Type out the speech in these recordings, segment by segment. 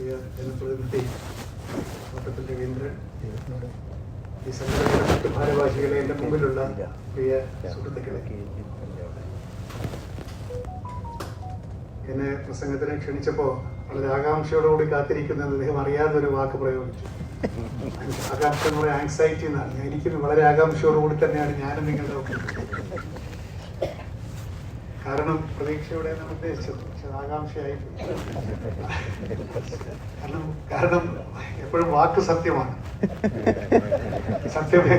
പ്രിയ ജനപ്രതിനിധി ഈ സംഘടനയുടെ മറ്റ് ഭാരവാഹികളെ എന്റെ മുമ്പിലുള്ള പ്രിയ സുഹൃത്തുക്കളെ. എന്നെ പ്രസംഗത്തിനെ ക്ഷണിച്ചപ്പോൾ വളരെ ആകാംക്ഷയോടുകൂടി കാത്തിരിക്കുന്നത് അദ്ദേഹം അറിയാതെ ഒരു വാക്ക് പ്രയോഗിച്ചു. ആകാംക്ഷ എന്ന് ആങ്സൈറ്റി എന്നാണ്. ഞാൻ എനിക്കും വളരെ ആകാംക്ഷയോടുകൂടി തന്നെയാണ് ഞാനും നിങ്ങളുടെ കാരണം പ്രതീക്ഷയോടെ നമ്മൾ ഉദ്ദേശിച്ചത്. പക്ഷെ ആകാംക്ഷയായി കാരണം കാരണം എപ്പോഴും വാക്ക് സത്യമാണ്. സത്യമേ.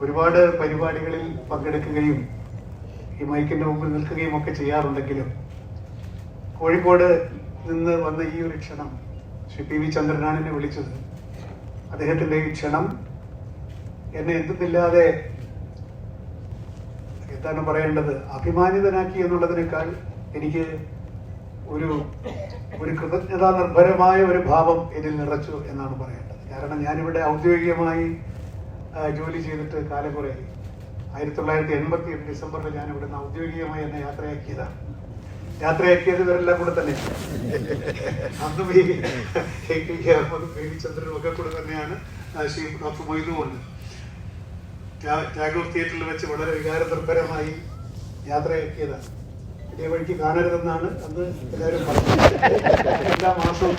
ഒരുപാട് പരിപാടികളിൽ പങ്കെടുക്കുകയും ഈ മൈക്കിന്റെ മുമ്പിൽ നിൽക്കുകയും ഒക്കെ ചെയ്യാറുണ്ടെങ്കിലും കോഴിക്കോട് നിന്ന് വന്ന ഈ ഒരു ക്ഷണം ശ്രീ പി വി ചന്ദ്രനാണ് എന്നെ വിളിച്ചത്. അദ്ദേഹത്തിന്റെ ഈ ക്ഷണം എന്നെ എന്തെന്നില്ലാതെ എന്താണ് പറയേണ്ടത് അഭിമാനിതനാക്കി എന്നുള്ളതിനേക്കാൾ എനിക്ക് ഒരു ഒരു കൃതജ്ഞതാ നിർഭരമായ ഒരു ഭാവം ഇതിൽ നിറച്ചു എന്നാണ് പറയേണ്ടത് കാരണം ഞാനിവിടെ ഔദ്യോഗികമായി ജോലി ചെയ്തിട്ട് കാലം കുറേ ആയിരത്തി തൊള്ളായിരത്തി എൺപത്തി എട്ട് ഡിസംബറിൽ ഞാൻ ഇവിടുന്ന് ഔദ്യോഗികമായി എന്നെ യാത്രയാക്കിയതാണ് യാത്രയാക്കിയത് ഇവരെല്ലാം കൂടെ തന്നെ അന്നും ഈ കെ കെ അഹമ്മദ് പ്രേമിചന്ദ്രനും ചന്ദ്രനും ഒക്കെ കൂടെ തന്നെയാണ് ശ്രീ ഡോക്ടർ മൊയ്തുകൊണ്ട് ടാഗോർ തിയേറ്ററിൽ വെച്ച് വളരെ വികാരനിർഭരമായി യാത്രയാക്കിയതാണ്. ഇതേ വഴിക്ക് കാണരുതെന്നാണ് അന്ന് എല്ലാവരും പറഞ്ഞത്. എല്ലാ മാസവും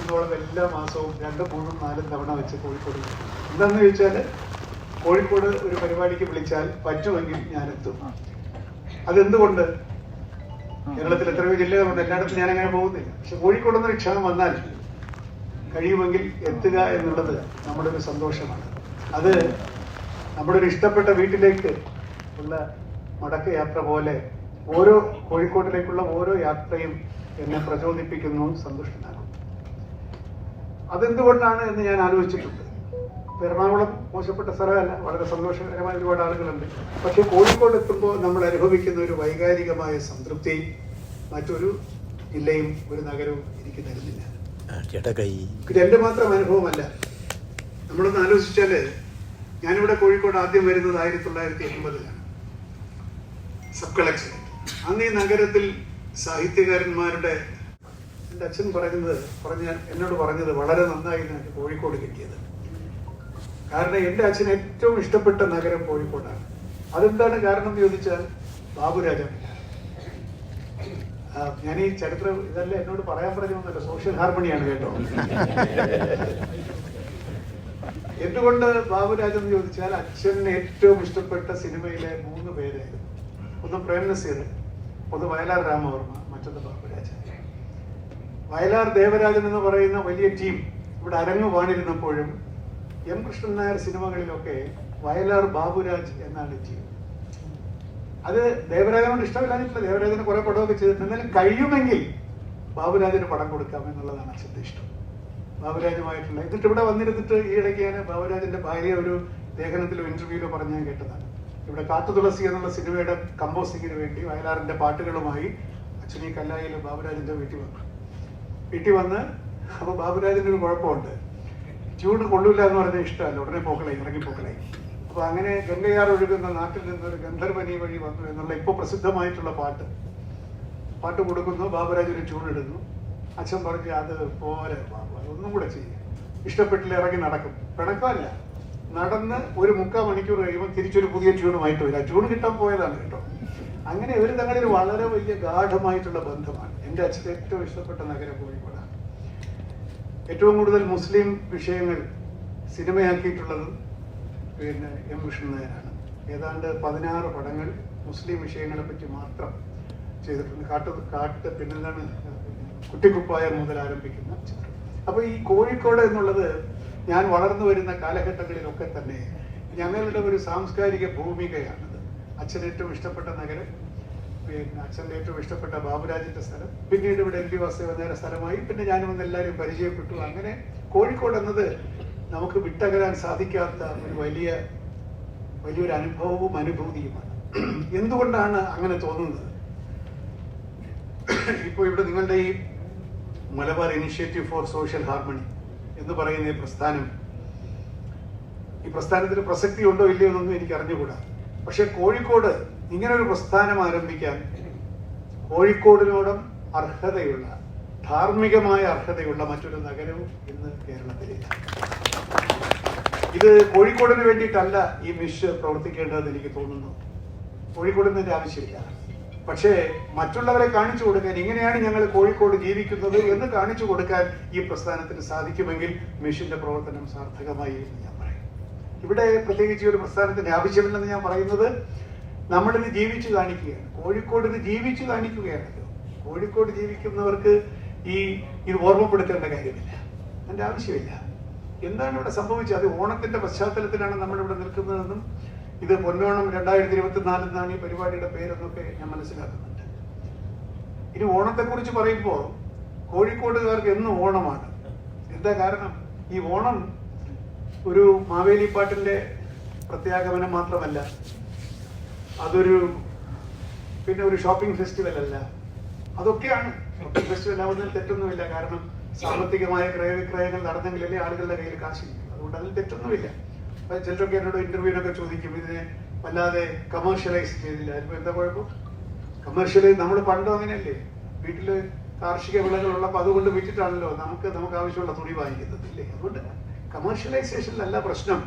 ഇന്നോളം എല്ലാ മാസവും രണ്ടും മൂന്നും നാലും തവണ വെച്ച് കോഴിക്കോട്. എന്താണെന്ന് ചോദിച്ചാൽ കോഴിക്കോട് ഒരു പരിപാടിക്ക് വിളിച്ചാൽ പറ്റുമെങ്കിൽ ഞാൻ എത്തും അതെന്തുകൊണ്ട്? കേരളത്തിൽ എത്രയോ ജില്ലകളുണ്ട്. എല്ലായിടത്തും ഞാൻ അങ്ങനെ പോകുന്നില്ല. പക്ഷെ കോഴിക്കോട് നിന്ന് ക്ഷണം വന്നാൽ കഴിയുമെങ്കിൽ എത്തുക എന്നുള്ളത് നമ്മുടെ ഒരു സന്തോഷമാണ്. അത് നമ്മുടെ ഒരു ഇഷ്ടപ്പെട്ട വീട്ടിലേക്ക് ഉള്ള മടക്ക യാത്ര പോലെ ഓരോ കോഴിക്കോട്ടിലേക്കുള്ള ഓരോ യാത്രയും എന്നെ പ്രചോദിപ്പിക്കുന്നു സന്തുഷ്ടനാകും അതെന്തുകൊണ്ടാണ് എന്ന് ഞാൻ ആലോചിച്ചിട്ടുണ്ട്. എറണാകുളം മോശപ്പെട്ട സ്ഥലമല്ല വളരെ സന്തോഷകരമായ ഒരുപാട് ആളുകളുണ്ട്. പക്ഷെ കോഴിക്കോട് എത്തുമ്പോൾ നമ്മൾ അനുഭവിക്കുന്ന ഒരു വൈകാരികമായ സംതൃപ്തി മറ്റൊരു ജില്ലയും ഒരു നഗരവും എനിക്ക് തരുന്നില്ല. ഇത് എന്റെ മാത്രം അനുഭവമല്ല. നമ്മളൊന്ന് ആലോചിച്ചാൽ ഞാനിവിടെ കോഴിക്കോട് ആദ്യം വരുന്നത് ആയിരത്തി തൊള്ളായിരത്തി എൺപതിലാണ് സബ് കളക്ഷൻ അന്ന് ഈ നഗരത്തിൽ സാഹിത്യകാരന്മാരുടെ എന്റെ അച്ഛൻ പറയുന്നത് പറഞ്ഞ എന്നോട് പറഞ്ഞത് വളരെ നന്നായി എനിക്ക് കോഴിക്കോട് കിട്ടിയത്. കാരണം എന്റെ അച്ഛൻ ഏറ്റവും ഇഷ്ടപ്പെട്ട നഗരം കോഴിക്കോടാണ്. അതെന്താണ് കാരണം എന്ന് ചോദിച്ചാൽ ബാബുരാജാണ് ഞാൻ ഈ ചരിത്രം ഇതല്ല എന്നോട് പറയാൻ പറഞ്ഞു സോഷ്യൽ ഹാർമണിയാണ് കേട്ടോ. എന്തുകൊണ്ട് ബാബുരാജ് എന്ന് ചോദിച്ചാൽ അച്ഛന് ഏറ്റവും ഇഷ്ടപ്പെട്ട സിനിമയിലെ മൂന്ന് പേരായിരുന്നു. ഒന്ന് പ്രേം നസീർ ഒന്ന് വയലാർ രാമവർമ്മ മറ്റൊന്ന് ബാബുരാജ് വയലാർ ദേവരാജൻ എന്ന് പറയുന്ന വലിയ ടീം ഇവിടെ അരങ്ങ് വാണിരുന്നപ്പോഴും എം കൃഷ്ണൻ നായർ സിനിമകളിലൊക്കെ വയലാർ ബാബുരാജ് എന്നാണ് ടീം. അത് ദേവരാജനോട് ഇഷ്ടമില്ലാഞ്ഞിട്ടില്ല. ദേവരാജന് കുറെ പടമൊക്കെ ചെയ്തിട്ടുണ്ട്. എന്നാലും കഴിയുമെങ്കിൽ ബാബുരാജന് പടം കൊടുക്കാം എന്നുള്ളതാണ് അച്ഛന്റെ ഇഷ്ടം. ബാബുരാജുമായിട്ടുള്ള എന്നിട്ട് ഇവിടെ വന്നിരുന്നിട്ട് ഈ ഇടയ്ക്ക് ഞാൻ ബാബുരാജന്റെ ഭാര്യ ഒരു ലേഖനത്തിലോ ഇന്റർവ്യൂവിലോ പറഞ്ഞ് ഞാൻ കേട്ടതാണ് ഇവിടെ കാട്ടുതുളസി എന്നുള്ള സിനിമയുടെ കമ്പോസിങ്ങിന് വേണ്ടി വയലാറിന്റെ പാട്ടുകളുമായി അച്ഛനീ കല്ലായിൽ ബാബുരാജിന്റെ വീട്ടിൽ വന്നു. വീട്ടിൽ വന്ന് അപ്പോൾ ബാബുരാജന്റെ ഒരു കുഴപ്പമുണ്ട്. ട്യൂണ് കൊള്ളൂല എന്ന് പറഞ്ഞ ഇഷ്ടമല്ല. ഉടനെ പോക്കളായി ഇറങ്ങി പോക്കളായി. അപ്പൊ അങ്ങനെ ഗംഗയാർ ഒഴുകുന്ന നാട്ടിൽ നിന്നൊരു ഗന്ധർവനി വഴി വന്നു എന്നുള്ള ഇപ്പൊ പ്രസിദ്ധമായിട്ടുള്ള പാട്ട്. പാട്ട് കൊടുക്കുന്നു. ബാബുരാജ് ഒരു ട്യൂൺ ഇടുന്നു. അച്ഛൻ പറഞ്ഞു അത് പോരെ ഒന്നും കൂടെ ചെയ്യും. ഇഷ്ടപ്പെട്ടില്ല ഇറങ്ങി നടക്കും. പിണക്കമല്ല നടന്ന് ഒരു മുക്കാൽ മണിക്കൂർ കഴിയുമ്പോൾ തിരിച്ചൊരു പുതിയ ട്യൂണുമായിട്ട് വരിക ട്യൂൺ കിട്ടാൻ പോയതാണ് കേട്ടോ. അങ്ങനെ ഇവർ തങ്ങളിൽ വളരെ വലിയ ഗാഠമായിട്ടുള്ള ബന്ധമാണ്. എന്റെ അച്ഛൻ ഏറ്റവും ഇഷ്ടപ്പെട്ട നഗരം കോഴിക്കോടാണ്. ഏറ്റവും കൂടുതൽ മുസ്ലിം വിഷയങ്ങൾ സിനിമയാക്കിയിട്ടുള്ളത് പിന്നെ എം വിഷ്ണുനായനാണ് ഏതാണ്ട് പതിനാറ് പടങ്ങൾ മുസ്ലിം വിഷയങ്ങളെ പറ്റി മാത്രം ചെയ്തിട്ടുണ്ട്. കാട്ട് കാട്ട് പിന്നെന്താണ് കുട്ടിക്കുപ്പായം മുതൽ ആരംഭിക്കുന്ന ചിത്രം. അപ്പൊ ഈ കോഴിക്കോട് എന്നുള്ളത് ഞാൻ വളർന്നു വരുന്ന കാലഘട്ടങ്ങളിലൊക്കെ തന്നെ ഞങ്ങളുടെ ഒരു സാംസ്കാരിക ഭൂമികയാണത്. അച്ഛൻ ഏറ്റവും ഇഷ്ടപ്പെട്ട നഗരം പിന്നെ അച്ഛന്റെ ഏറ്റവും ഇഷ്ടപ്പെട്ട ബാബുരാജിന്റെ സ്ഥലം പിന്നീട് ഇവിടെ എൽ ഡി വാസുദേവനേര സ്ഥലമായി പിന്നെ ഞാനും വന്ന് എല്ലാവരും പരിചയപ്പെട്ടു. അങ്ങനെ കോഴിക്കോട് എന്നത് നമുക്ക് വിട്ടകരാൻ സാധിക്കാത്ത ഒരു വലിയ വലിയൊരു അനുഭവവും അനുഭൂതിയുമാണ്. എന്തുകൊണ്ടാണ് അങ്ങനെ തോന്നുന്നത്? ഇപ്പോൾ ഇവിടെ നിങ്ങളുടെ ഈ Malabar initiative for social harmony എന്ന് പറയുന്ന ഈ പ്രസ്ഥാനം ഈ പ്രസ്ഥാനത്തിന് പ്രസക്തി ഉണ്ടോ ഇല്ലയോ എന്നൊന്നും എനിക്ക് അറിഞ്ഞുകൂടാ. പക്ഷെ കോഴിക്കോട് ഇങ്ങനെ ഒരു പ്രസ്ഥാനം ആരംഭിക്കാൻ കോഴിക്കോടിനോടും അർഹതയുള്ള ധാർമ്മികമായ അർഹതയുള്ള മറ്റൊരു നഗരവും ഇന്ന് കേരളത്തിലില്ല. ഇത് കോഴിക്കോടിന് വേണ്ടിയിട്ടല്ല ഈ മിഷ് പ്രവർത്തിക്കേണ്ടതെന്ന് എനിക്ക് തോന്നുന്നു. കോഴിക്കോടിന് ആവശ്യമില്ല. പക്ഷേ മറ്റുള്ളവരെ കാണിച്ചു കൊടുക്കാൻ ഇങ്ങനെയാണ് ഞങ്ങൾ കോഴിക്കോട് ജീവിക്കുന്നത് എന്ന് കാണിച്ചു കൊടുക്കാൻ ഈ പ്രസ്ഥാനത്തിന് സാധിക്കുമെങ്കിൽ മിഷന്റെ പ്രവർത്തനം സാർത്ഥകമായി എന്ന് ഞാൻ പറയും. ഇവിടെ പ്രത്യേകിച്ച് ഒരു പ്രസ്ഥാനത്തിന്റെ ആവശ്യമില്ലെന്ന് ഞാൻ പറയുന്നത് നമ്മളിത് ജീവിച്ചു കാണിക്കുകയാണ്. കോഴിക്കോട് ഇത് ജീവിച്ചു കാണിക്കുകയാണല്ലോ. കോഴിക്കോട് ജീവിക്കുന്നവർക്ക് ഈ ഇത് ഓർമ്മപ്പെടുത്തേണ്ട കാര്യമില്ല. അതിന്റെ ആവശ്യമില്ല. എന്താണ് ഇവിടെ സംഭവിച്ചത്? അത് ഓണത്തിന്റെ പശ്ചാത്തലത്തിലാണ് നമ്മൾ ഇവിടെ നിൽക്കുന്നതെന്നും ഇത് പൊന്നോണം രണ്ടായിരത്തി ഇരുപത്തിനാലിൽ നിന്നാണ് ഈ പരിപാടിയുടെ പേരെന്നൊക്കെ ഞാൻ മനസ്സിലാക്കുന്നുണ്ട്. ഇനി ഓണത്തെക്കുറിച്ച് പറയുമ്പോൾ കോഴിക്കോടുകാർക്ക് എന്നും ഓണമാണ്. എന്താ കാരണം? ഈ ഓണം ഒരു മാവേലി പാട്ടിന്റെ പ്രത്യാഗമനം മാത്രമല്ല അതൊരു പിന്നെ ഒരു ഷോപ്പിംഗ് ഫെസ്റ്റിവൽ അല്ല അതൊക്കെയാണ്. ഷോപ്പിംഗ് ഫെസ്റ്റിവൽ ആവുന്നതിൽ തെറ്റൊന്നുമില്ല. കാരണം സാമ്പത്തികമായ ക്രയവിക്രയങ്ങൾ നടന്നെങ്കിലല്ലേ ആളുകളുടെ കയ്യിൽ കാശില്ല അതുകൊണ്ട് അതിൽ തെറ്റൊന്നുമില്ല. ചിലരൊക്കെ എന്നോട് ഇന്റർവ്യൂവിനൊക്കെ ചോദിക്കും ഇതിനെ വല്ലാതെ കമേഴ്ഷ്യലൈസ് ചെയ്തില്ല. അതിപ്പോ എന്താ കുഴപ്പം? കമേഴ്ഷ്യലൈസ് നമ്മൾ പണ്ടും അങ്ങനെയല്ലേ? വീട്ടിൽ കാർഷിക വിളകൾ ഉള്ളപ്പോൾ അതുകൊണ്ട് വിറ്റിട്ടാണല്ലോ നമുക്ക് നമുക്ക് ആവശ്യമുള്ള തുണി വാങ്ങിക്കുന്നത് ഇല്ലേ? അതുകൊണ്ട് കമേഴ്ഷ്യലൈസേഷനിലല്ല പ്രശ്നം.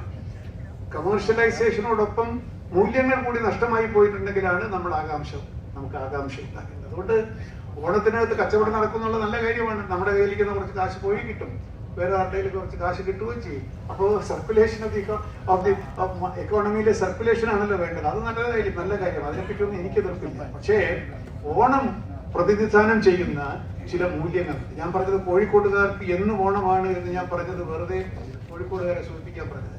കമേഴ്ഷ്യലൈസേഷനോടൊപ്പം മൂല്യങ്ങൾ കൂടി നഷ്ടമായി പോയിട്ടുണ്ടെങ്കിലാണ് നമ്മൾ ആകാംക്ഷ നമുക്ക് ആകാംക്ഷ ഉണ്ടാക്കുന്നത് അതുകൊണ്ട് ഓണത്തിനകത്ത് കച്ചവടം നടക്കുന്നുള്ള നല്ല കാര്യമാണ്. നമ്മുടെ കയ്യിലിരിക്കുന്ന കുറച്ച് കാശ് പോയി കിട്ടും. വേറെ ആരുടെയിൽ കുറച്ച് കാശ് കിട്ടുകയും ചെയ്യും. അപ്പോൾ circulation of the of the എക്കോണമിയിലെ circulation ആണല്ലോ വേണ്ടത്. അത് നല്ല കാര്യം. നല്ല കാര്യം അതിനെപ്പറ്റിയൊന്നും എനിക്ക് എതിർപ്പില്ല. പക്ഷേ ഓണം പ്രതിനിധാനം ചെയ്യുന്ന ചില മൂല്യങ്ങൾ ഞാൻ പറഞ്ഞത് കോഴിക്കോട്ടുകാർക്ക് എന്ന് ഓണമാണ് എന്ന് ഞാൻ പറഞ്ഞത് വെറുതെ കോഴിക്കോടുകാരെ സൂചിപ്പിക്കാൻ പറഞ്ഞത്.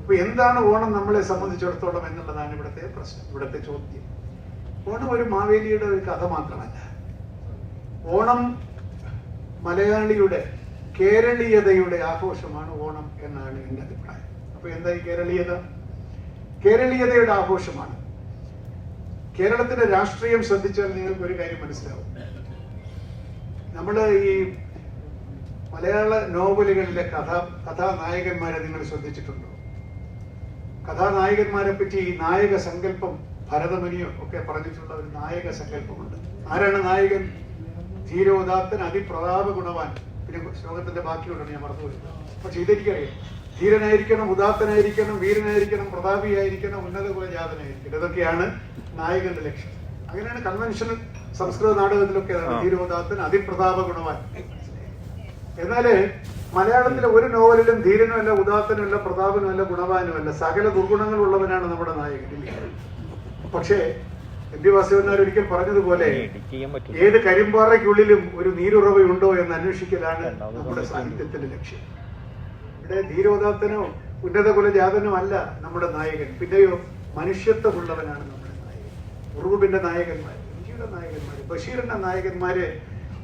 അപ്പൊ എന്താണ് ഓണം നമ്മളെ സംബന്ധിച്ചിടത്തോളം എന്നുള്ളതാണ് ഇവിടുത്തെ പ്രശ്നം ഇവിടുത്തെ ചോദ്യം. ഓണം ഒരു മാവേലിയുടെ ഒരു കഥ മാത്രമല്ല. ഓണം മലയാളിയുടെ കേരളീയതയുടെ ആഘോഷമാണ് ഓണം എന്നാണ് എന്റെ അഭിപ്രായം. അപ്പൊ എന്താ ഈ കേരളീയത? കേരളീയതയുടെ ആഘോഷമാണ്. കേരളത്തിന്റെ രാഷ്ട്രീയം ശ്രദ്ധിച്ചാൽ നിങ്ങൾക്ക് ഒരു കാര്യം മനസ്സിലാവും. നമ്മൾ ഈ മലയാള നോവലുകളിലെ കഥ കഥാനായകന്മാരെ നിങ്ങൾ ശ്രദ്ധിച്ചിട്ടുണ്ടോ? കഥാനായകന്മാരെ പറ്റി ഈ നായക സങ്കല്പം ഭരതമുനിയോ ഒക്കെ പറഞ്ഞിട്ടുള്ള ഒരു നായക സങ്കല്പമുണ്ട്. ആരാണ് നായകൻ? ധീരോദാത്തൻ അതിപ്രതാപ ഗുണവാൻ പിന്നെ ശ്ലോകത്തിന്റെ ബാക്കിയുണ്ട് ഞാൻ മറന്നുപോയി. അപ്പൊ ഇതെനിക്കറിയാം ധീരനായിരിക്കണം ഉദാത്തനായിരിക്കണം വീരനായിരിക്കണം പ്രതാപിയായിരിക്കണം ഉന്നത കുലജാതനായിരിക്കണം ഇതൊക്കെയാണ് നായകന്റെ ലക്ഷ്യം. അങ്ങനെയാണ് കൺവെൻഷണൽ സംസ്കൃത നാടകത്തിലൊക്കെ. ധീരോദാത്തൻ അതിപ്രതാപ ഗുണവാൻ. എന്നാൽ മലയാളത്തിലെ ഒരു നോവലിലും ധീരനുമല്ല ഉദാത്തനുമല്ല പ്രതാപനുമല്ല ഗുണവാനുമല്ല സകല ദുർഗുണങ്ങളുള്ളവനാണ് നമ്മുടെ നായകൻ? പക്ഷേ എം പി വാസുദേവനാർ ഒരിക്കൽ പറഞ്ഞതുപോലെ ഏത് കരിമ്പാറയ്ക്കുള്ളിലും ഒരു നീരുറവയുണ്ടോ എന്ന് അന്വേഷിക്കലാണ് നമ്മുടെ സാഹിത്യത്തിന്റെ ലക്ഷ്യം. ഇവിടെ ധീരോദാത്തനോ ഉന്നത കുലജാതനോ അല്ല നമ്മുടെ നായകൻ. പിന്നെയോ മനുഷ്യത്വമുള്ളവനാണ് നമ്മുടെ നായകൻ. ഉറുബിന്റെ നായകന്മാർ ഇന്ത്യയുടെ നായകന്മാർ ബഷീറിന്റെ നായകന്മാര്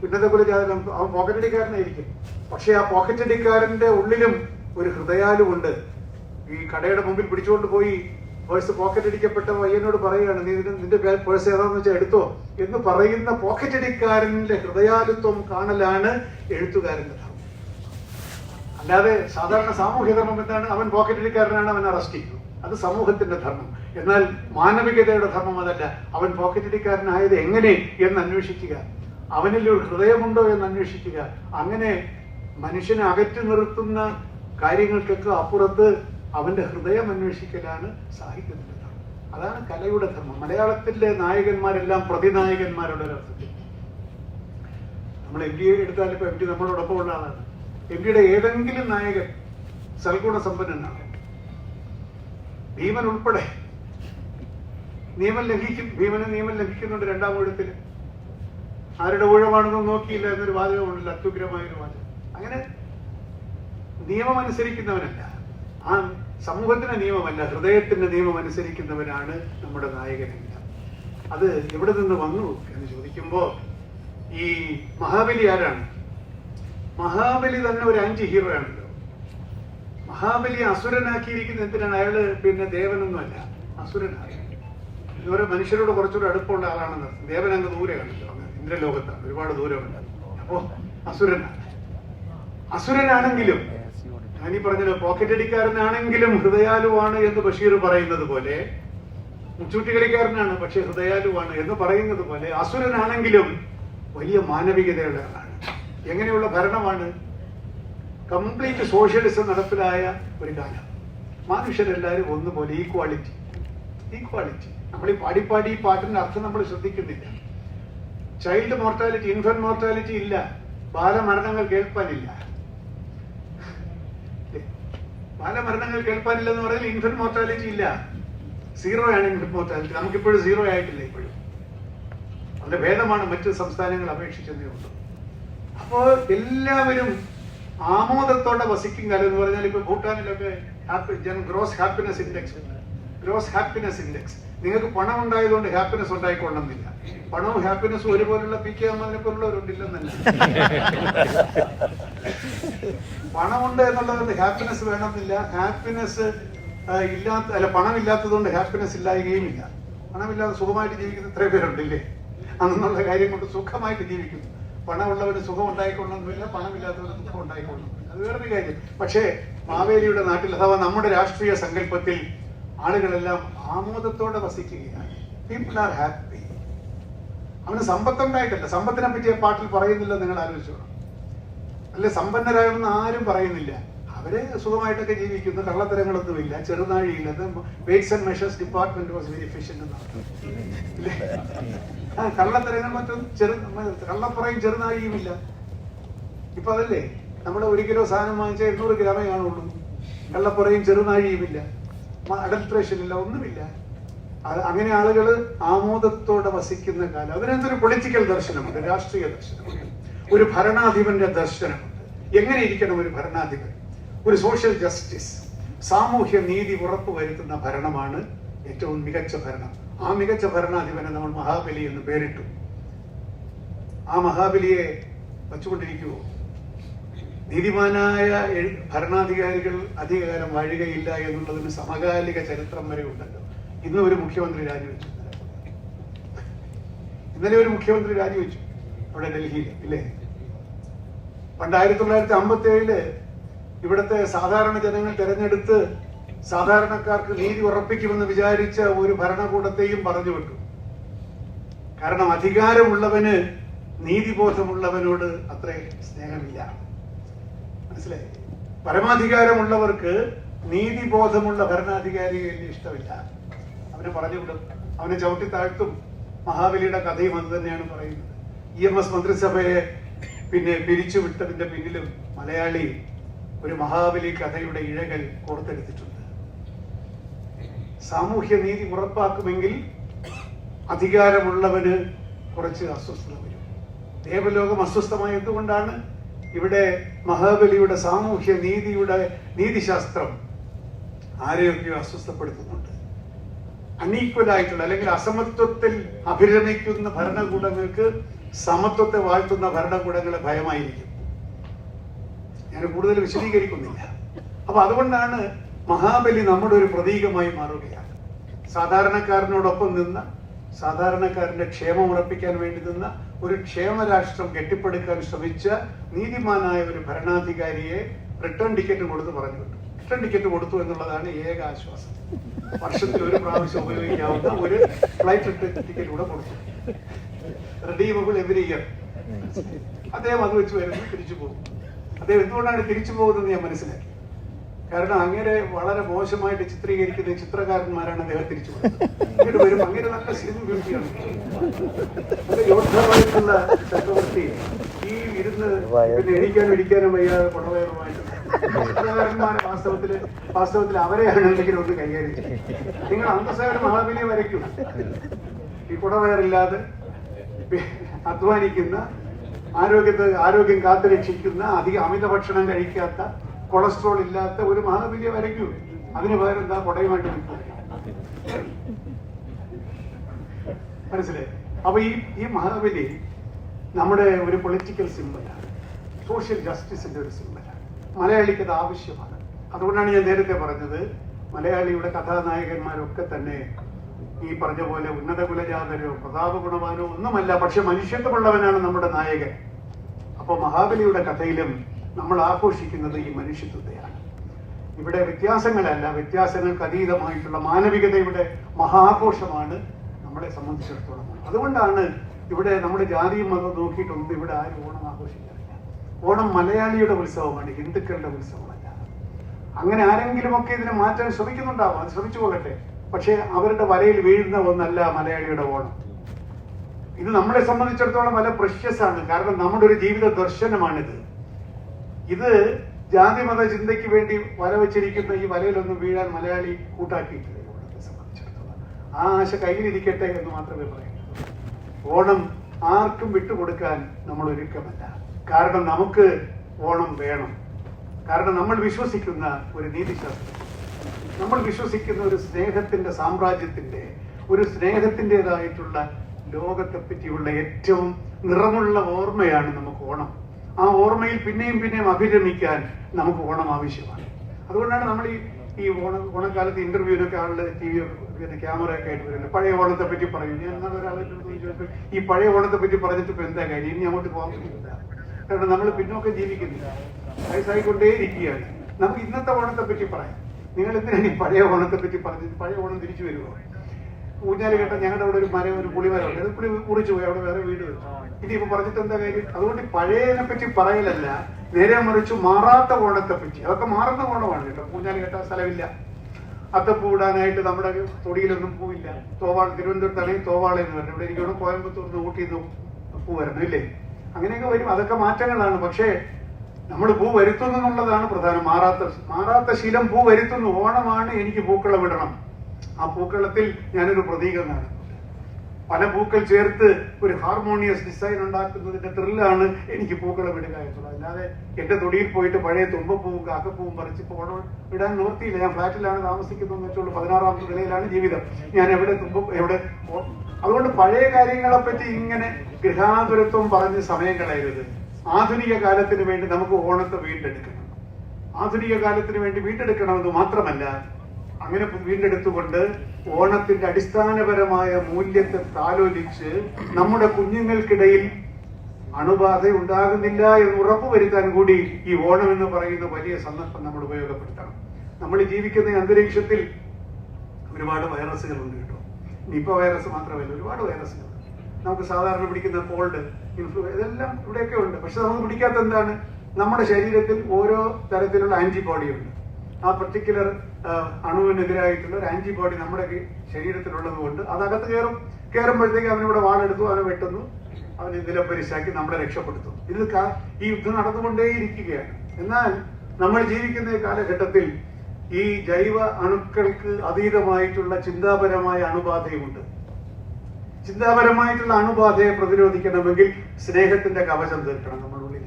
ഉന്നത കുലജാതനം അവൻ പോക്കറ്റടിക്കാരനായിരിക്കും. പക്ഷെ ആ പോക്കറ്റടിക്കാരന്റെ ഉള്ളിലും ഒരു ഹൃദയാലുമുണ്ട്. ഈ കടയുടെ മുമ്പിൽ പിടിച്ചുകൊണ്ട് പോയി പേഴ്സ് പോക്കറ്റ് അടിക്കപ്പെട്ട പയ്യനോട് പറയുകയാണ് നീ നിന്റെ പേഴ്സ് ഏതാന്ന് വെച്ചാൽ എടുത്തോ? എന്ന് പറയുന്ന പോക്കറ്റ് അടിക്കാരന്റെ ഹൃദയാലുത്വം കാണലാണ് എഴുത്തുകാരന്റെ ധർമ്മം അല്ലാതെ സാധാരണ സാമൂഹ്യ ധർമ്മം എന്താണ്? അവൻ പോക്കറ്റ് അടിക്കാരനാണ് അവൻ അറസ്റ്റ് ചെയ്തു അത് സമൂഹത്തിന്റെ ധർമ്മം. എന്നാൽ മാനവികതയുടെ ധർമ്മം അതല്ല. അവൻ പോക്കറ്റ് അടിക്കാരനായത് എങ്ങനെ എന്ന് അന്വേഷിക്കുക. അവനിൽ ഒരു ഹൃദയമുണ്ടോ എന്ന് അന്വേഷിക്കുക. അങ്ങനെ മനുഷ്യനെ അകറ്റി നിർത്തുന്ന കാര്യങ്ങൾക്കൊക്കെ അപ്പുറത്ത് അവന്റെ ഹൃദയം അന്വേഷിക്കലാണ് സാഹിത്യത്തിന്റെ ധർമ്മം. അതാണ് കലയുടെ ധർമ്മം. മലയാളത്തിലെ നായകന്മാരെല്ലാം പ്രതിനായകന്മാരുടെ ഒരർത്ഥത്തിൽ നമ്മൾ എം ഡി എടുത്താൽ ഇപ്പൊ എം ഡി നമ്മളോടൊപ്പം ഉള്ള ആളാണ് എം ഡിയുടെ ഏതെങ്കിലും നായകൻ സൽഗുണ സമ്പന്നനാണ് ഭീമൻ ഉൾപ്പെടെ. നിയമം ലംഘിക്കും ഭീമന് നിയമം ലംഘിക്കുന്നുണ്ട് രണ്ടാം ഊഴത്തിൽ ആരുടെ ഊഴമാണെന്ന് നോക്കിയില്ല എന്നൊരു വാചകമുണ്ടല്ലോ അത്യുഗ്രമായ ഒരു വാചകം. അങ്ങനെ നിയമം അനുസരിക്കുന്നവനല്ല ആ സമൂഹത്തിന്റെ നിയമമല്ല ഹൃദയത്തിന്റെ നിയമം അനുസരിക്കുന്നവനാണ് നമ്മുടെ നായകനെല്ലാം അത് എവിടെ നിന്ന് വന്നു എന്ന് ചോദിക്കുമ്പോ ഈ മഹാബലി ആരാണ്? മഹാബലി തന്നെ ഒരു അഞ്ച് ഹീറോ ആണല്ലോ. മഹാബലി അസുരനാക്കിയിരിക്കുന്ന എന്തിനാണ്? അയാൾ പിന്നെ ദേവനൊന്നുമല്ല അസുരനാണ്. ഇതുവരെ മനുഷ്യരോട് കുറച്ചുകൂടെ അടുപ്പമുള്ള ആളാണെന്ന് അങ്ങ് ദൂരെയാണല്ലോ ഇന്ദ്രലോകത്താണ്. ഒരുപാട് ദൂരമുണ്ട്. അപ്പോ അസുരനാണ്. അസുരനാണെങ്കിലും ഞാൻ ഈ പറഞ്ഞല്ലോ പോക്കറ്റ് അടിക്കാരനാണെങ്കിലും ഹൃദയാലുവാണ് എന്ന് ബഷീർ പറയുന്നത് പോലെ മുച്ചൂട്ടി കളിക്കാരനാണ് പക്ഷെ ഹൃദയാലുവാണ് എന്ന് പറയുന്നത് പോലെ അസുരനാണെങ്കിലും വലിയ മാനവികതയുള്ളതാണ് എങ്ങനെയുള്ള ഭരണമാണ്? കംപ്ലീറ്റ് സോഷ്യലിസം നടപ്പിലായ ഒരു കാലം. മനുഷ്യരെല്ലാവരും ഒന്നുപോലെ ഈക്വാളിറ്റി ഈക്വാളിറ്റി നമ്മൾ ഈ പാടിപ്പാടി ഈ പാട്ടിന്റെ അർത്ഥം നമ്മൾ ശ്രദ്ധിക്കുന്നില്ല. ചൈൽഡ് മോർട്ടാലിറ്റി ഇൻഫന്റ് മോർട്ടാലിറ്റി ഇല്ല. ബാലമരണങ്ങൾ കേൾപ്പാനില്ല. ഇല്ലേ? ബാലമരണങ്ങൾ കേൾപ്പാനില്ല എന്ന് പറഞ്ഞാൽ ഇൻഫന്റ് മോർട്ടാലിറ്റി ഇല്ല. സീറോ ആണ് ഇൻഫന്റ് മോർട്ടാലിറ്റി നമുക്കിപ്പോഴും സീറോ ആയിട്ടില്ല ഇപ്പോഴും. അതിന്റെ ഭേദമാണ് മറ്റ് സംസ്ഥാനങ്ങൾ അപേക്ഷിച്ചതേ ഉള്ളൂ. അപ്പോൾ എല്ലാവരും ആമോദത്തോടെ വസിക്കും കാലം എന്ന് പറഞ്ഞാൽ ഇപ്പൊ ഭൂട്ടാനിലൊക്കെ gross happiness index gross happiness index. നിങ്ങൾക്ക് പണം ഉണ്ടായതുകൊണ്ട് ഹാപ്പിനെസ് ഉണ്ടായിക്കൊള്ളുന്നില്ല. പണവും ഹാപ്പിനെസ്സും ഒരുപോലുള്ള പി കെ അമ്മനെ പോലുള്ളവരുണ്ടില്ലെന്നല്ല. പണമുണ്ട് എന്നുള്ളതുകൊണ്ട് ഹാപ്പിനെസ് വേണമെന്നില്ല. ഹാപ്പിനെസ് ഇല്ലാത്ത അല്ല പണം ഇല്ലാത്തതുകൊണ്ട് ഹാപ്പിനെസ് ഇല്ലായകയും ഇല്ല പണമില്ലാതെ സുഖമായിട്ട് ജീവിക്കുന്ന ഇത്രയും പേരുണ്ടല്ലേ? അന്നുള്ള കാര്യം കൊണ്ട് സുഖമായിട്ട് ജീവിക്കുന്നു. പണമുള്ളവന് സുഖം ഉണ്ടായിക്കൊള്ളണമെന്നില്ല പണമില്ലാത്തവന് ദുഃഖം ഉണ്ടായിക്കൊള്ളണം അത് വേറൊരു കാര്യം. പക്ഷേ മാവേലിയുടെ നാട്ടിൽ അഥവാ നമ്മുടെ രാഷ്ട്രീയ സങ്കല്പത്തിൽ ആളുകളെല്ലാം ആമോദത്തോടെ വസിക്കുകയാണ്. പീപ്പിൾ ആർ ഹാപ്പി അവന് സമ്പത്തുണ്ടായിട്ടല്ല. സമ്പത്തിനെ പറ്റി ആ പാട്ടിൽ പറയുന്നില്ല നിങ്ങൾ ആലോചിച്ചു. അല്ലെ സമ്പന്നരായെന്ന് ആരും പറയുന്നില്ല. അവർ സുഖമായിട്ടൊക്കെ ജീവിക്കുന്നു കള്ളത്തരങ്ങളൊന്നുമില്ല ചെറുനാഴിയില്ല weights and measures department was very efficient? ആ കള്ളത്തരങ്ങൾ മറ്റും ചെറു കള്ളപ്പുറയും ചെറുനാഴിയുമില്ല ഇപ്പൊ അതല്ലേ? നമ്മൾ ഒരു കിലോ സാധനം വാങ്ങിച്ചാൽ എണ്ണൂറ് ഗ്രാമേ കാണുള്ളൂ. കള്ളപ്പുറയും ചെറുനാഴിയുമില്ല അഡൽട്രേഷൻ ഇല്ല ഒന്നുമില്ല. അങ്ങനെ ആളുകൾ ആമോദത്തോടെ വസിക്കുന്ന കാലം. അതിനകത്തൊരു പൊളിറ്റിക്കൽ ദർശനമുണ്ട്? രാഷ്ട്രീയ ദർശനമുണ്ട്. ഒരു ഭരണാധിപന്റെ ദർശനമുണ്ട്. എങ്ങനെ ഇരിക്കണം ഒരു ഭരണാധിപൻ? ഒരു സോഷ്യൽ ജസ്റ്റിസ് സാമൂഹ്യ നീതി ഉറപ്പുവരുത്തുന്ന ഭരണമാണ് ഏറ്റവും മികച്ച ഭരണം. ആ മികച്ച ഭരണാധിപനെ നമ്മൾ മഹാബലി എന്ന് പേരിട്ടു. ആ മഹാബലിയെ വച്ചുകൊണ്ടിരിക്കുവോ? നീതിമാനായ ഭരണാധികാരികൾ അധികകാലം വാഴുകയില്ല എന്നുള്ളതിന് സമകാലിക ചരിത്രം വരെ ഉണ്ടല്ലോ. ഇന്ന് ഒരു മുഖ്യമന്ത്രി രാജിവെച്ചു. ഇന്നലെ ഒരു മുഖ്യമന്ത്രി രാജിവെച്ചു. അവിടെ ഡൽഹിയിൽ ഇല്ലേ? പണ്ട് ആയിരത്തി തൊള്ളായിരത്തി അമ്പത്തി ഏഴിൽ ഇവിടുത്തെ സാധാരണ ജനങ്ങൾ തെരഞ്ഞെടുത്ത് സാധാരണക്കാർക്ക് നീതി ഉറപ്പിക്കുമെന്ന് വിചാരിച്ച ഒരു ഭരണകൂടത്തെയും പറഞ്ഞു വിട്ടു. കാരണം അധികാരമുള്ളവന് നീതിബോധമുള്ളവനോട് അത്ര സ്നേഹമില്ല. മനസ്സിലായി? പരമാധികാരമുള്ളവർക്ക് നീതിബോധമുള്ള ഭരണാധികാരിയെ ഇഷ്ടമില്ല. അവനെ പറഞ്ഞു വിടും അവനെ ചവിട്ടി താഴ്ത്തും. മഹാബലിയുടെ കഥയും അത് തന്നെയാണ് പറയുന്നത്. ഇ എം എസ് മന്ത്രിസഭയെ പിന്നെ പിരിച്ചു വിട്ടതിന്റെ പിന്നിലും മലയാളി ഒരു മഹാബലി കഥയുടെ ഇഴകൾ കോർത്തെടുത്തിട്ടുണ്ട്. സാമൂഹ്യ നീതി ഉറപ്പാക്കുമെങ്കിൽ അധികാരമുള്ളവന് കുറച്ച് അസ്വസ്ഥത വരും. ദേവലോകം അസ്വസ്ഥമായ എന്തുകൊണ്ടാണ് ഇവിടെ മഹാബലിയുടെ സാമൂഹ്യ നീതിയുടെ നീതിശാസ്ത്രം ആരെയൊക്കെയോ അസ്വസ്ഥപ്പെടുത്തുന്നുണ്ട്. അൺഈക്വൽ ആയിട്ടുള്ള അല്ലെങ്കിൽ അസമത്വത്തിൽ അഭിരമിക്കുന്ന ഭരണകൂടങ്ങൾക്ക് സമത്വത്തെ വാഴ്ത്തുന്ന ഭരണകൂടങ്ങളെ ഭയമായിരിക്കും. ഞാൻ കൂടുതൽ വിശദീകരിക്കുന്നില്ല. അപ്പൊ അതുകൊണ്ടാണ് മഹാബലി നമ്മുടെ ഒരു പ്രതീകമായി മാറുകയാണ്. സാധാരണക്കാരനോടൊപ്പം നിന്ന സാധാരണക്കാരന്റെ ക്ഷേമം ഉറപ്പിക്കാൻ വേണ്ടി നിന്ന ഒരു ക്ഷേമരാഷ്ട്രം കെട്ടിപ്പടുക്കാൻ ശ്രമിച്ച നീതിമാനായ ഒരു ഭരണാധികാരിയെ റിട്ടേൺ ടിക്കറ്റ് കൊടുത്ത് പറഞ്ഞു റിട്ടേൺ ടിക്കറ്റ് കൊടുത്തു എന്നുള്ളതാണ് ഏക ആശ്വാസം. വർഷത്തിൽ ഒരു പ്രാവശ്യം ഉപയോഗിക്കാവുന്ന ഒരു ഫ്ലൈറ്റ് ടിക്കറ്റ് കൂടെ കൊടുത്തു. റെഡീമബിൾ എവരി ഇയർ അദ്ദേഹം അത് വെച്ച് വരുന്നു തിരിച്ചു പോകും അദ്ദേഹം എന്തുകൊണ്ടാണ് തിരിച്ചു പോകുന്നത് ഞാൻ മനസ്സിലാക്കി. കാരണം അങ്ങനെ വളരെ മോശമായിട്ട് ചിത്രീകരിക്കുന്ന ചിത്രകാരന്മാരാണ് അദ്ദേഹം തിരിച്ചു പോകുന്നത്. വരും അങ്ങനെ നല്ല സിനിമ ബ്യൂട്ടിയാണ് ചക്രവർത്തി ഈ ഇരുന്ന് പിന്നെ എണീക്കാനും ഇടിക്കാനും വയ്യാതെ കുടവയറുമായിട്ട് ചിത്രകാരന്മാരെ വാസ്തവത്തിൽ വാസ്തവത്തിൽ അവരെയാണ് എന്തെങ്കിലും ഒന്ന് കൈകാര്യം നിങ്ങൾ അന്തസാര മഹാബലിയെ വരയ്ക്കും. ഈ കുടവയറില്ലാതെ അധ്വാനിക്കുന്ന ആരോഗ്യത്തെ ആരോഗ്യം കാത്തുരക്ഷിക്കുന്ന അധികം അമിത ഭക്ഷണം കഴിക്കാത്ത കൊളസ്ട്രോൾ ഇല്ലാത്ത ഒരു മഹാബലിയെ വരയ്ക്കൂ. അതിന് പകരം എന്താ കുടയുമായിട്ട് മനസ്സിലായി? അപ്പൊ ഈ ഈ മഹാബലി നമ്മുടെ ഒരു പൊളിറ്റിക്കൽ സിമ്പലാണ് സോഷ്യൽ ജസ്റ്റിസിന്റെ ഒരു സിമ്പലാണ് മലയാളിക്ക് അത് ആവശ്യമാണ്. അതുകൊണ്ടാണ് ഞാൻ നേരത്തെ പറഞ്ഞത് മലയാളിയുടെ കഥാനായകന്മാരൊക്കെ തന്നെ ഈ പറഞ്ഞ പോലെ ഉന്നത കുലജാതരോ പ്രതാപ ഗുണവാനോ ഒന്നുമല്ല പക്ഷെ മനുഷ്യത്വമുള്ളവനാണ് നമ്മുടെ നായകൻ. അപ്പൊ മഹാബലിയുടെ കഥയിലും നമ്മൾ ആഘോഷിക്കുന്നത് ഈ മനുഷ്യത്വത്തെയാണ്. ഇവിടെ വ്യത്യാസങ്ങളല്ല വ്യത്യാസങ്ങൾക്ക് അതീതമായിട്ടുള്ള മാനവികതയുടെ മഹാഘോഷമാണ് നമ്മളെ സംബന്ധിച്ചിടത്തോളം. അതുകൊണ്ടാണ് ഇവിടെ നമ്മുടെ ജാതിയും മതവും നോക്കിയിട്ടൊന്നും ഇവിടെ ആരും ഓണം ആഘോഷിക്കാറില്ല. ഓണം മലയാളിയുടെ ഉത്സവമാണ് ഹിന്ദുക്കളുടെ ഉത്സവമല്ല. അങ്ങനെ ആരെങ്കിലുമൊക്കെ ഇതിനെ മാറ്റാൻ ശ്രമിക്കുന്നുണ്ടാവാം അത് ശ്രമിച്ചു പോകട്ടെ. പക്ഷേ അവരുടെ വലയിൽ വീഴുന്ന ഒന്നല്ല മലയാളിയുടെ ഓണം. ഇത് നമ്മളെ സംബന്ധിച്ചിടത്തോളം വളരെ പ്രഷ്യസ് ആണ്. കാരണം നമ്മുടെ ഒരു ജീവിത ദർശനമാണിത്. ഇത് ജാതി മത ചിന്തയ്ക്ക് വേണ്ടി വല വെച്ചിരിക്കുന്ന ഈ വലയിലൊന്നും വീഴാൻ മലയാളി കൂട്ടാക്കിയിട്ടില്ല ഓണത്തെ സംബന്ധിച്ചിടത്തോളം. ആ ആശ കയ്യിലിരിക്കട്ടെ എന്ന് മാത്രമേ പറയുന്നുള്ളൂ. ഓണം ആർക്കും വിട്ടുകൊടുക്കാൻ നമ്മൾ ഒരുക്കമല്ല കാരണം നമുക്ക് ഓണം വേണം. കാരണം നമ്മൾ വിശ്വസിക്കുന്ന ഒരു നീതിശാസ്ത്രം. നമ്മൾ വിശ്വസിക്കുന്ന ഒരു സ്നേഹത്തിന്റെ സാമ്രാജ്യത്തിന്റെ ഒരു സ്നേഹത്തിന്റെതായിട്ടുള്ള ലോകത്തെ പറ്റിയുള്ള ഏറ്റവും നിറമുള്ള ഓർമ്മയാണ് നമുക്ക് ഓണം. ആ ഓർമ്മയിൽ പിന്നെയും പിന്നെയും അഭിരമിക്കാൻ നമുക്ക് ഓണം ആവശ്യമാണ്. അതുകൊണ്ടാണ് നമ്മൾ ഈ ഈ ഓണ ഓണക്കാലത്ത് ഇന്റർവ്യൂവിനൊക്കെ ആളുടെ ടി വി പിന്നെ ക്യാമറ ഒക്കെ ആയിട്ട് വരുന്നത്. പഴയ ഓണത്തെ പറ്റി പറയും. ഞാൻ എന്നാൽ ഒരാളെ ഈ പഴയ ഓണത്തെ പറ്റി പറഞ്ഞിട്ട് ഇപ്പൊ എന്താ കാര്യം? ഇനി അങ്ങോട്ട് പോകാൻ പറ്റില്ല. കാരണം നമ്മൾ പിന്നോക്കം ജീവിക്കുന്നില്ല. വയസ്സായിക്കൊണ്ടേയിരിക്കുകയാണ് നമുക്ക് ഇന്നത്തെ ഓണത്തെ പറ്റി പറയാം. നിങ്ങൾ എന്തിനാണ് ഈ പഴയ ഓണത്തെ പറ്റി പറഞ്ഞത്? പഴയ ഓണം തിരിച്ചു വരുമോ ഊഞ്ഞാൽ കേട്ട ഞങ്ങളുടെ അവിടെ ഒരു മരം ഒരു പുളിമരം അത് പുളി മുറിച്ചു പോയി. അവിടെ വേറെ വീട് ഇനി ഇപ്പൊ പറഞ്ഞിട്ട് എന്താ കാര്യം? അതുകൊണ്ട് പഴയതിനെ പറ്റി പറയലല്ല. നേരെ മറിച്ച് മാറാത്ത ഓണത്തെ പറ്റി. അതൊക്കെ മാറുന്ന ഓണമാണ് കേട്ടോ. ഊഞ്ഞാൽ കേട്ട സ്ഥലമില്ല. അത്തപ്പൂ ഇടാനായിട്ട് നമ്മുടെ തൊടിയിലൊന്നും പൂവില്ല. തോവാൾ തിരുവനന്തപുരത്താണെങ്കിൽ തോവാള എന്ന് പറഞ്ഞു ഇവിടെ എനിക്കോട് തോന്നുന്നു കോയമ്പത്തൂർ നിന്ന് ഊട്ടിയിൽ നിന്ന് പൂ വരണം ഇല്ലേ? അങ്ങനെയൊക്കെ വരും. അതൊക്കെ മാറ്റങ്ങളാണ്. പക്ഷേ നമ്മൾ പൂ വരുത്തുന്നു എന്നുള്ളതാണ് പ്രധാനം. മാറാത്ത മാറാത്ത ശീലം പൂ വരുത്തുന്നു. ഓണമാണ് എനിക്ക് പൂക്കളം ഇടണം. ആ പൂക്കളത്തിൽ ഞാനൊരു പ്രതീകം കാണുന്നുണ്ട് പല പൂക്കൾ ചേർത്ത് ഒരു ഹാർമോണിയസ് ഡിസൈൻ ഉണ്ടാക്കുന്നതിന്റെ ത്രില്ലാണ് എനിക്ക് പൂക്കളം ഇടുക എന്നുള്ളത്. അല്ലാതെ എന്റെ തൊടിയിൽ പോയിട്ട് പഴയ തുമ്പപ്പൂവും കാക്കപ്പൂവും പറിച്ച് പോകണം ഇടാൻ നിർത്തിയില്ല ഞാൻ ഫ്ലാറ്റിലാണ് താമസിക്കുന്നതെന്ന് വെച്ചുള്ളൂ പതിനാറാമത്തെ നിലയിലാണ് ജീവിതം. ഞാൻ എവിടെ തുമ്പ എവിടെ അതുകൊണ്ട് പഴയ കാര്യങ്ങളെ പറ്റി ഇങ്ങനെ ഗൃഹാതുരത്വം പറഞ്ഞ് സമയം കളയരുത്. ആധുനിക കാലത്തിന് വേണ്ടി നമുക്ക് ഓണത്തെ വീണ്ടെടുക്കണം. ആധുനിക കാലത്തിന് വേണ്ടി വീണ്ടെടുക്കണമെന്ന് മാത്രമല്ല അങ്ങനെ വീണ്ടെടുത്തുകൊണ്ട് ഓണത്തിന്റെ അടിസ്ഥാനപരമായ മൂല്യത്തെ താലോലിച്ച് നമ്മുടെ കുഞ്ഞുങ്ങൾക്കിടയിൽ അണുബാധ ഉണ്ടാകുന്നില്ല എന്ന് ഉറപ്പുവരുത്താൻ കൂടി ഈ ഓണം എന്ന് പറയുന്ന വലിയ സന്ദർഭം നമ്മൾ ഉപയോഗപ്പെടുത്തണം. നമ്മൾ ജീവിക്കുന്ന അന്തരീക്ഷത്തിൽ ഒരുപാട് വൈറസുകളുണ്ട് നിപ്പ വൈറസ് മാത്രമല്ല ഒരുപാട് വൈറസുകൾ നമുക്ക് സാധാരണ പിടിക്കുന്ന കോൾഡ് ഇൻഫ്ലൂ ഇതെല്ലാം ഇവിടെയൊക്കെ ഉണ്ട്. പക്ഷെ നമുക്ക് പിടിക്കാത്ത എന്താണ്? നമ്മുടെ ശരീരത്തിൽ ഓരോ തരത്തിലുള്ള ആന്റിബോഡി ഉണ്ട്. ആ പർട്ടിക്കുലർ അണുവിനെതിരായിട്ടുള്ള ഒരു ആന്റിബോഡി നമ്മുടെ ശരീരത്തിലുള്ളത് കൊണ്ട് അതകത്ത് കയറും കയറുമ്പോഴത്തേക്ക് അവനിവിടെ വാളെടുത്തു അവനെ വെട്ടുന്നു. അവനെ പരിശാക്കി നമ്മളെ രക്ഷപ്പെടുത്തുന്നു. ഇത് ഈ യുദ്ധം നടന്നുകൊണ്ടേയിരിക്കുകയാണ്. എന്നാൽ നമ്മൾ ജീവിക്കുന്ന ഈ കാലഘട്ടത്തിൽ ഈ ജൈവ അണുക്കൾക്ക് അതീതമായിട്ടുള്ള ചിന്താപരമായ അണുബാധയുമുണ്ട്. ചിന്താപരമായിട്ടുള്ള അണുബാധയെ പ്രതിരോധിക്കണമെങ്കിൽ സ്നേഹത്തിന്റെ കവചം തീർക്കണം നമ്മുടെ ഉള്ളിൽ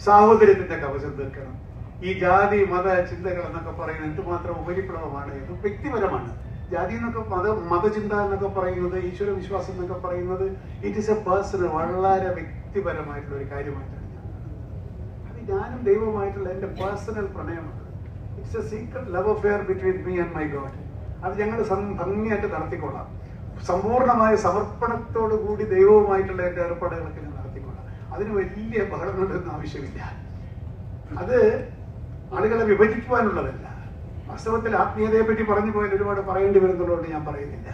സാഹോദര്യത്തിന്റെ കവചം തീർക്കണം. ഈ ജാതി മത ചിന്തകൾ എന്നൊക്കെ പറയുന്നത് എന്തുമാത്രം ഉപരിപ്ലവമാണ് ഇത് വ്യക്തിപരമാണ്. ജാതി എന്നൊക്കെ മത മതചിന്ത എന്നൊക്കെ പറയുന്നത് ഈശ്വര വിശ്വാസം എന്നൊക്കെ പറയുന്നത് ഇറ്റ് ഇസ് എ പേഴ്സണൽ വളരെ വ്യക്തിപരമായിട്ടുള്ള ഒരു കാര്യമായിട്ടാണ് അത് ഞാനും ദൈവമായിട്ടുള്ള എന്റെ പേഴ്സണൽ പ്രണയമാണ്. It's a secret love affair between me and my God അത് ഞങ്ങൾ ഭംഗിയായിട്ട് നടത്തിക്കൊള്ളാം. സമ്പൂർണമായ സമർപ്പണത്തോടു കൂടി ദൈവവുമായിട്ടുള്ള എന്റെ ഏർപ്പാടുകളൊക്കെ ഞാൻ നടത്തിക്കൊള്ളാം. അതിന് വലിയ ബഹളങ്ങളൊന്നും ആവശ്യമില്ല. അത് ആളുകളെ വിഭജിക്കുവാനുള്ളതല്ല. വാസ്തവത്തിൽ ആത്മീയതയെ പറ്റി പറഞ്ഞു പോയാൽ ഒരുപാട് പറയേണ്ടി വരുന്നുള്ളതുകൊണ്ട് ഞാൻ പറയുന്നില്ല.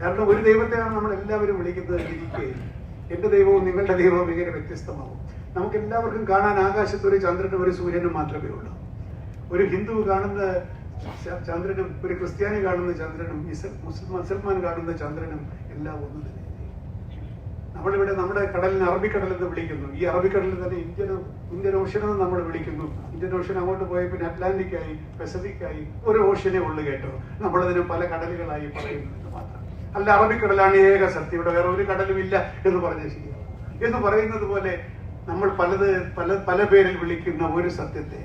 കാരണം ഒരു ദൈവത്തെയാണ് നമ്മൾ എല്ലാവരും വിളിക്കുന്നത് ഇരിക്കുകയും എന്റെ ദൈവവും നിങ്ങളുടെ ദൈവവും ഇങ്ങനെ വ്യത്യസ്തമാവും. നമുക്ക് എല്ലാവർക്കും കാണാൻ ആകാശത്തൊരു ചന്ദ്രനും ഒരു സൂര്യനും മാത്രമേ ഉള്ളൂ. ഒരു ഹിന്ദു കാണുന്ന ചന്ദ്രനും ഒരു ക്രിസ്ത്യാനി കാണുന്ന ചന്ദ്രനും മുസൽമാൻ കാണുന്ന ചന്ദ്രനും എല്ലാം ഒന്ന് തന്നെ. നമ്മളിവിടെ നമ്മുടെ കടലിന് അറബിക്കടൽ എന്ന് വിളിക്കുന്നു. ഈ അറബിക്കടലിൽ തന്നെ ഇന്ത്യൻ ഇന്ത്യൻ ഓഷൻ എന്ന് നമ്മൾ വിളിക്കുന്നു. ഇന്ത്യൻ ഓഷൻ അങ്ങോട്ട് പോയ പിന്നെ പസഫിക് ആയി ഒരു ഓഷനെ ഉള്ളു കേട്ടോ. നമ്മളതിനെ പല കടലുകളായി പറയുന്നു എന്ന് മാത്രം. അല്ല അറബിക്കടലാണ് ഏക സത്യം. ഇവിടെ വേറെ ഒരു കടലും ഇല്ല എന്ന് പറഞ്ഞ ശരിയാണ് എന്ന് പറയുന്നത് പോലെ നമ്മൾ പലത് പല പല പേരിൽ വിളിക്കുന്ന ഒരു സത്യത്തെ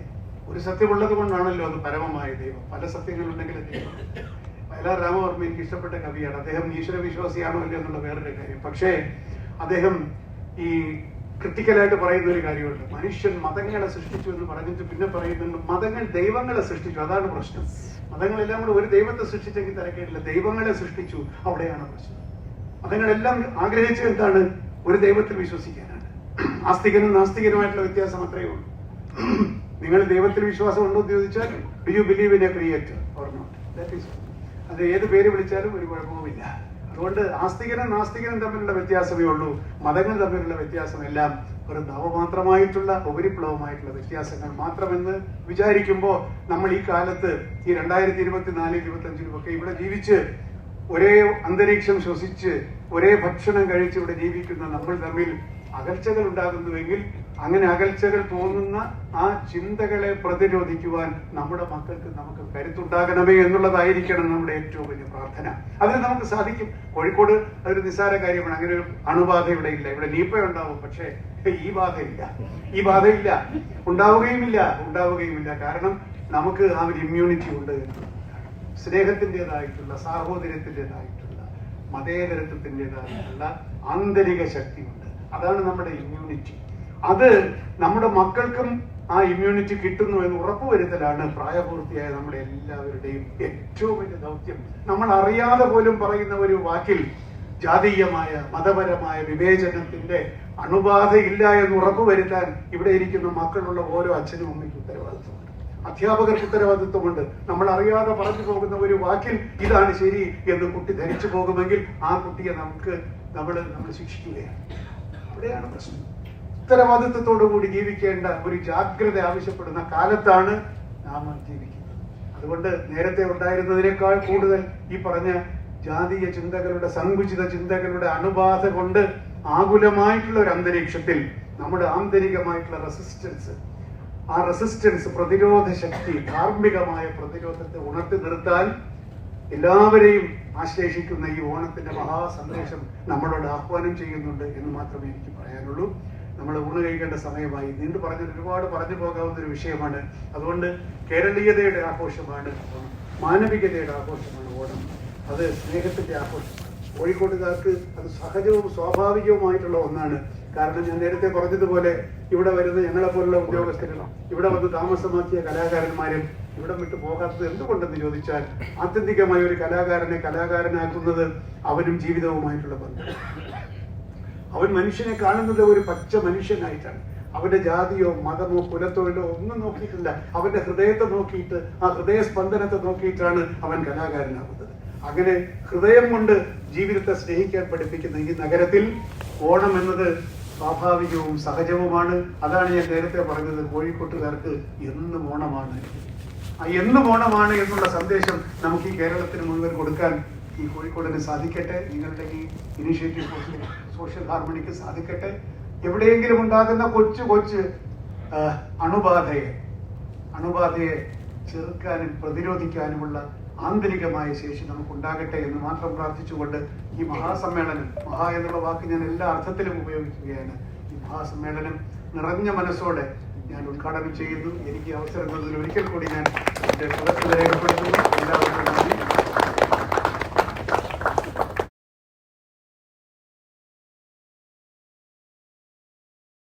ഒരു സത്യമുള്ളത് കൊണ്ടാണല്ലോ അത് പരമമായ ദൈവം. പല സത്യങ്ങളുണ്ടെങ്കിൽ ദൈവം. വയലാർ രാമവർമ്മ എനിക്ക് ഇഷ്ടപ്പെട്ട കവിയാണ്. അദ്ദേഹം ഈശ്വര വിശ്വാസിയാണോ എന്നുള്ള വേറൊരു കാര്യം. പക്ഷേ അദ്ദേഹം ഈ ക്രിട്ടിക്കലായിട്ട് പറയുന്ന ഒരു കാര്യമുണ്ട്. മനുഷ്യൻ മതങ്ങളെ സൃഷ്ടിച്ചു എന്ന് പറഞ്ഞിട്ട് പിന്നെ പറയുന്നുണ്ട് മതങ്ങൾ ദൈവങ്ങളെ സൃഷ്ടിച്ചു. അതാണ് പ്രശ്നം. മതങ്ങളെല്ലാം കൂടെ ഒരു ദൈവത്തെ സൃഷ്ടിച്ചെങ്കിൽ തിരക്കേടില്ല ദൈവങ്ങളെ സൃഷ്ടിച്ചു. അവിടെയാണ് പ്രശ്നം. മതങ്ങളെല്ലാം ആഗ്രഹിച്ചത് എന്താണ്? ഒരു ദൈവത്തിൽ വിശ്വസിക്കാനാണ്. ആസ്തികനും നാസ്തികനുമായിട്ടുള്ള വ്യത്യാസം അത്രയേ ഉള്ളൂ. നിങ്ങൾ ദൈവത്തിൽ വിശ്വാസം ഉണ്ടോ എന്ന് ചോദിച്ചാൽ do you believe in a creator or not that is അത് ഏത് പേര് വിളിച്ചാലും ഒരു കുഴപ്പവുമില്ല. അതുകൊണ്ട് ആസ്തികനും നാസ്തികനും തമ്മിലുള്ള വ്യത്യാസമേ ഉള്ളൂ. മതങ്ങൾ തമ്മിലുള്ള വ്യത്യാസമെല്ലാം ഒരു നവമാത്രമായിട്ടുള്ള ഉപരിപ്ലവമായിട്ടുള്ള വ്യത്യാസങ്ങൾ മാത്രമെന്ന് വിചാരിക്കുമ്പോൾ നമ്മൾ ഈ കാലത്ത് ഈ രണ്ടായിരത്തി ഇരുപത്തിനാല് ഇരുപത്തി അഞ്ചിലും ഒക്കെ ഇവിടെ ജീവിച്ച് ഒരേ അന്തരീക്ഷം ശ്വസിച്ച് ഒരേ ഭക്ഷണം കഴിച്ച് ഇവിടെ ജീവിക്കുന്ന നമ്മൾ തമ്മിൽ അകൽച്ചകൾ ഉണ്ടാകുന്നുവെങ്കിൽ അങ്ങനെ അകൽച്ചകൾ തോന്നുന്ന ആ ചിന്തകളെ പ്രതിരോധിക്കുവാൻ നമ്മുടെ മക്കൾക്ക് നമുക്ക് കരുത്തുണ്ടാകണമേ എന്നുള്ളതായിരിക്കണം നമ്മുടെ ഏറ്റവും വലിയ പ്രാർത്ഥന. അതിന് നമുക്ക് സാധിക്കും. കോഴിക്കോട് അതൊരു നിസ്സാര കാര്യമാണ്. അങ്ങനെ ഒരു അണുബാധ ഇവിടെ ഇല്ല. ഇവിടെ നീപ്പ ഉണ്ടാവും പക്ഷേ ഈ ബാധയില്ല ഈ ബാധയില്ല ഉണ്ടാവുകയുമില്ല. ഉണ്ടാവുകയുമില്ല. കാരണം നമുക്ക് ആ ഒരു ഇമ്മ്യൂണിറ്റി ഉണ്ട് സ്നേഹത്തിന്റെതായിട്ടുള്ള സാഹോദര്യത്തിന്റെതായിട്ടുള്ള മതേതരത്വത്തിന്റെതായിട്ടുള്ള ആന്തരിക ശക്തിയുണ്ട്. അതാണ് നമ്മുടെ ഇമ്മ്യൂണിറ്റി അത് നമ്മുടെ മക്കൾക്കും ആ ഇമ്മ്യൂണിറ്റി കിട്ടുന്നു എന്ന് ഉറപ്പുവരുത്തലാണ് പ്രായപൂർത്തിയായ നമ്മുടെ എല്ലാവരുടെയും ഏറ്റവും വലിയ ദൗത്യം. നമ്മൾ അറിയാതെ പോലും പറയുന്ന ഒരു വാക്കിൽ ജാതീയമായ മതപരമായ വിവേചനത്തിന്റെ അണുബാധ ഇല്ല എന്ന് ഉറപ്പുവരുത്താൻ ഇവിടെ ഇരിക്കുന്ന മക്കളുള്ള ഓരോ അച്ഛനും അമ്മയ്ക്കും ഉത്തരവാദിത്വമുണ്ട്. അധ്യാപകർക്ക് ഉത്തരവാദിത്വമുണ്ട്. നമ്മൾ അറിയാതെ പറഞ്ഞു പോകുന്ന ഒരു വാക്കിൽ ഇതാണ് ശരി എന്ന് കുട്ടി ധരിച്ചു പോകുമെങ്കിൽ ആ കുട്ടിയെ നമുക്ക് നമ്മൾ നമ്മൾ ശിക്ഷിക്കുകയാണ്. അവിടെയാണ് പ്രശ്നം. ഉത്തരവാദിത്വത്തോടു കൂടി ജീവിക്കേണ്ട ഒരു ജാഗ്രത ആവശ്യപ്പെടുന്ന കാലത്താണ് നാം ജീവിക്കുന്നത്. അതുകൊണ്ട് നേരത്തെ ഉണ്ടായിരുന്നതിനേക്കാൾ കൂടുതൽ ഈ പറഞ്ഞ ജാതീയ ചിന്തകളുടെ സങ്കുചിത ചിന്തകളുടെ അണുബാധ കൊണ്ട് ആകുലമായിട്ടുള്ള ഒരു അന്തരീക്ഷത്തിൽ നമ്മുടെ ആന്തരികമായിട്ടുള്ള റെസിസ്റ്റൻസ് ആ റെസിസ്റ്റൻസ് പ്രതിരോധ ശക്തി ധാർമ്മികമായ പ്രതിരോധത്തെ ഉണർത്തി നിർത്താൻ എല്ലാവരെയും ആശ്ലേഷിക്കുന്ന ഈ ഓണത്തിന്റെ മഹാസന്ദേശം നമ്മളോട് ആഹ്വാനം ചെയ്യുന്നുണ്ട് എന്ന് മാത്രമേ എനിക്ക് പറയാനുള്ളൂ. നമ്മൾ ഊണ് കഴിക്കേണ്ട സമയമായി. നീണ്ടു പറഞ്ഞ ഒരുപാട് പറഞ്ഞു പോകാവുന്ന ഒരു വിഷയമാണ്. അതുകൊണ്ട് കേരളീയതയുടെ ആഘോഷമാണ് മാനവികതയുടെ ആഘോഷമാണ് ഓണം. അത് സ്നേഹത്തിന്റെ ആഘോഷമാണ്. കോഴിക്കോട്ടുകാർക്ക് അത് സഹജവും സ്വാഭാവികവുമായിട്ടുള്ള ഒന്നാണ്. കാരണം ഞാൻ നേരത്തെ പറഞ്ഞതുപോലെ ഇവിടെ വരുന്ന ഞങ്ങളെ പോലുള്ള ഉദ്യോഗസ്ഥരും ഇവിടെ വന്ന് താമസമാക്കിയ കലാകാരന്മാരും ഇവിടെ വിട്ടു പോകാത്തത് എന്തുകൊണ്ടെന്ന് ചോദിച്ചാൽ ആത്യന്തികമായ ഒരു കലാകാരനെ കലാകാരനാക്കുന്നത് അവനും ജീവിതവുമായിട്ടുള്ള ബന്ധം. അവൻ മനുഷ്യനെ കാണുന്നത് ഒരു പച്ച മനുഷ്യനായിട്ടാണ്. അവന്റെ ജാതിയോ മതമോ കുലത്തൊഴിലോ ഒന്നും നോക്കിയിട്ടില്ല. അവന്റെ ഹൃദയത്തെ നോക്കിയിട്ട് ആ ഹൃദയ സ്പന്ദനത്തെ നോക്കിയിട്ടാണ് അവൻ കലാകാരനാകുന്നത്. അങ്ങനെ ഹൃദയം കൊണ്ട് ജീവിതത്തെ സ്നേഹിക്കാൻ പഠിപ്പിക്കുന്ന ഈ നഗരത്തിൽ ഓണം എന്നത് സ്വാഭാവികവും സഹജവുമാണ്. അതാണ് ഞാൻ നേരത്തെ പറഞ്ഞത് കോഴിക്കോട്ടുകാർക്ക് എന്നും ഓണമാണ്. എന്നും ഓണമാണ് എന്നുള്ള സന്ദേശം നമുക്ക് ഈ കേരളത്തിന് മുഴുവൻ കൊടുക്കാൻ ഈ കോഴിക്കോടിന് സാധിക്കട്ടെ നിങ്ങളുടെ ഈ ഇനിഷ്യേറ്റീവ് സോഷ്യൽ ഹാർമണിക്ക് സാധിക്കട്ടെ. എവിടെയെങ്കിലും ഉണ്ടാകുന്ന കൊച്ചു കൊച്ചു അണുബാധയെ അണുബാധയെ ചെറുക്കാനും പ്രതിരോധിക്കാനുമുള്ള ആന്തരികമായ ശേഷി നമുക്കുണ്ടാകട്ടെ എന്ന് മാത്രം പ്രാർത്ഥിച്ചുകൊണ്ട് ഈ മഹാസമ്മേളനം മഹാ എന്നുള്ള വാക്ക് ഞാൻ എല്ലാ അർത്ഥത്തിലും ഉപയോഗിക്കുകയാണ്. ഈ മഹാസമ്മേളനം നിറഞ്ഞ മനസ്സോടെ ഞാൻ ഉദ്ഘാടനം ചെയ്യുന്നു. എനിക്ക് അവസരം ഒരിക്കൽ കൂടി ഞാൻ എന്റെ പ്രദർശനം രേഖപ്പെടുത്തുന്നു.